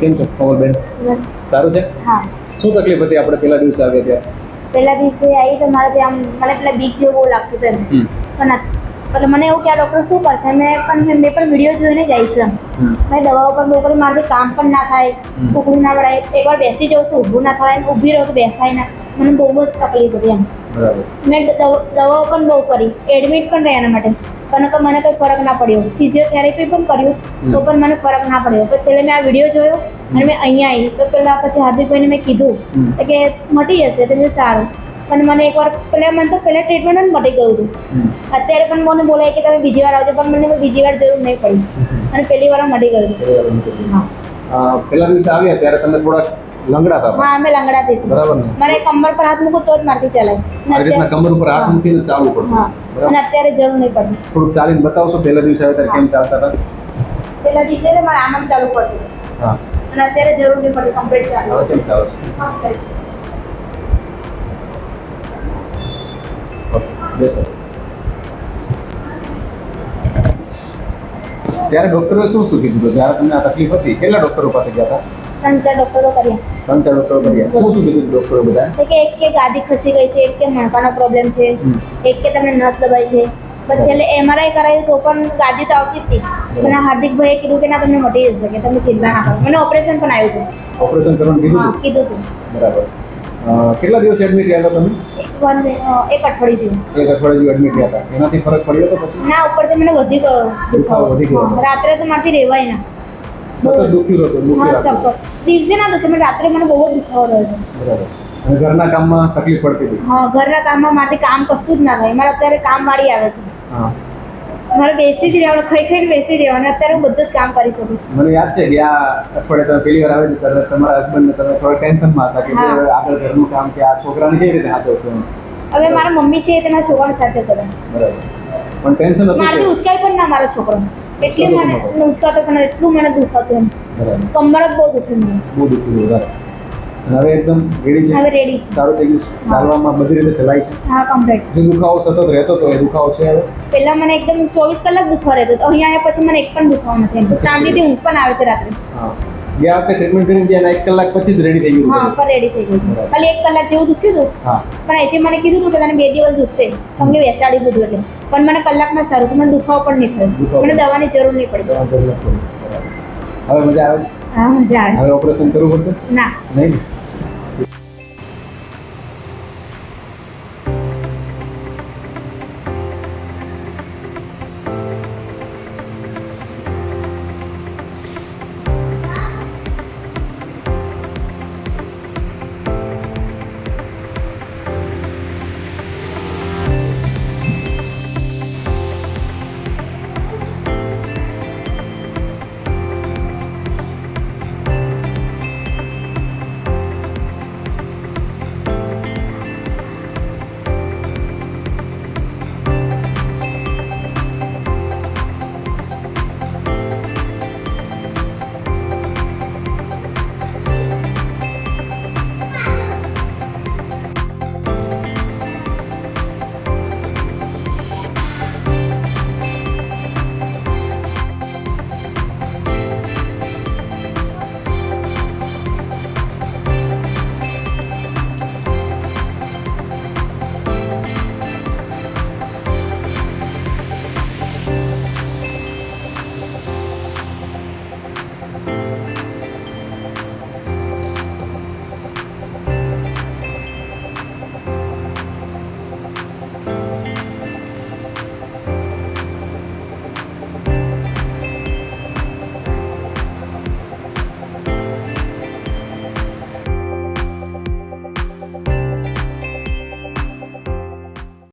કેમ છો? બેન? સારું છે? હા. શું તકલીફ હતી આપણે પહેલા દિવસે આવ્યા ત્યાં? પહેલા દિવસે આવી તો મારે ત્યાં મને પેલા બીક જેવું બહુ લાગતું હતું પણ એટલે મને એવું કે આ ડૉક્ટર શું કરશે? મેં પણ મેં પણ વીડિયો જોઈને જ આવી છું મેં દવાઓ પણ બહુ કરી મારાથી કામ પણ ના થાય. ઊભું ના પડાય એકવાર બેસી જાઉં તો ઊભું ના થાય ઊભી રહું તો બેસાય ના. મને બહુ જ તકલીફ હતી એમ. મેં દવા- દવાઓ પણ બહુ કરી. એડમિટ પણ રહ્યા એના માટે. પણ કે મને કંઈ ફરક ના પડ્યો. ફિઝિયોથેરાપી પણ કર્યું તો પણ મને ફરક ના પડ્યો. પછી છેલ્લે મેં આ વીડિયો જોયો અને મેં અહીંયા આવી. તો પહેલાં પછી હાર્દિકભાઈને મેં કીધું. કે મટી જશે. તો સારું. પણ મને એકવાર પહેલાં મને તો પહેલાં ટ્રીટમેન્ટ જ મટી ગયું હતું. અત્યારે પણ મને બોલાય કે તમે બીજી વાર આવજો પણ મને બીજી વાર જરૂર નહીં પડી. અને પહેલી વાર મટી ગયું. હા. પહેલા દિવસે આવ્યા ત્યારે તમે થોડાક લંગડાતા હતા. હા અમે લંગડાતી હતી બરાબર ને? મારે કમર પર હાથ મૂકો તો જ મારથી ચલાય. આ રીતના કમર ઉપર હાથ. મૂકીને ચાલવું પડતું અને અત્યારે જરૂર નહીં પડતી થોડુંક ચાલીને બતાવશો પહેલા દિવસે આવે ત્યારે કેમ ચાલતા હતા? પહેલા દિવસે મારે આમ જ ચાલુ પડતું. હા. અને અત્યારે જરૂર નહીં પડતી કમ્પ્લીટ ચાલુ. કેમ ચાલો? છો બેસો ત્યારે ડોક્ટરે શું શું કીધું જ્યારે તમને આ તકલીફ હતી કેટલા ડોક્ટરો પાસે ગયા હતા? ત્રણ ચાર ડૉક્ટરો કર્યા. ત્રણ ચાર ડોક્ટરો કર્યા. શું શું કીધું ડોક્ટરો બધા? કે એક કે ગાદી ખસી ગઈ છે એક કે મણકાનો પ્રોબ્લેમ છે એક કે તમને નસ દબાઈ છે. પછી છેલ્લે એમઆરઆઈ કરાયું તો પણ ગાદી તો આવતી જ હતી. અને હાર્દિકભાઈએ કીધું કે ના તમને મટી જશે કે તમે ચિંતા ના કરો. મને ઓપરેશન પણ આવ્યું હતું. ઓપરેશન કરવાનું કીધું કીધું હતું. બરાબર. કેટલા દિવસ એડમિટ રહ્યા હતા તમે? એક અઠવાડિયું જેવું. એક અઠવાડિયું જેવું એડમિટ રહ્યા હતા. એનાથી ફરક પડ્યો હતો પછી? ના ઉપરથી મને વધી ગયો. દુખાવો વધી ગયો. રાત્રે તો મારથી રહેવાય ના. સતત દુખી હા દિવસે ના દુખે રાત્રે મને બહુ જ દુખાવો રહ્યો બરાબર. અને ઘરના કામમાં તકલીફ પડતી હતી હા ઘરના કામમાં મારે કામ કશું જ ના થાય. મારે અત્યારે કામ વાળી આવે છે. હા. મારે બેસી જ રહેવાનું ખાઈ ખાઈને બેસી રહેવાનું અત્યારે હું બધું જ કામ કરી શકું છું. મને યાદ છે કે આ અઠવાડિયે તમે પહેલી વાર આવે છે ત્યારે તમારા હસબન્ડને તમે થોડા ટેન્શનમાં હતા કે આગળ ઘરનું કામ કે આ છોકરાને કેવી રીતે સાચવશો હવે મારા મમ્મી છે તેના મારા છોકરાને સાચે કરે બરાબર. પણ ટેન્શન હતું મારાથી કે પણ ના મારા છોકરો એટલી મને પણ ઉચકાતો પણ એટલું મને દુખાતું એમ. કમર બહુ દુખે મને. બહુ દુખ્યું બરાબર. હવે એકદમ રેડી હવે રેડી છે. સારું થઈ ગયું. ચાલવામાં બધી રીતે ચલાય છે. હા કમ્પ્લીટ જે દુખાવો સતત રહેતો તો એ દુખાવો છે હવે? પહેલા મને એકદમ ચોવીસ કલાક દુખાવો રહેતો તો અહીંયા આવ્યા પછી મને એક પણ દુખાવો નથી. શાંતિથી ઊંઘ પણ આવે છે રાત્રે. હા. ગયા વખતે ટ્રીટમેન્ટ કરીને ત્યાં એક કલાક પછી જ રેડી થઈ ગયું હા. પણ રેડી થઈ ગયું. ખાલી એક કલાક જેવું દુખ્યું હતું પણ અહીંથી મને કીધું હતું કે તને બે દિવસ દુખશે તમને બેસાડી દીધું એટલે. પણ મને કલાકમાં સારું મને દુખાવો પણ નહીં થયો. મને દવાની જરૂર નહીં પડી. હવે મજા આવે છે? હા મજા આવે હવે ઓપરેશન કરવું પડશે? ના. નહીં?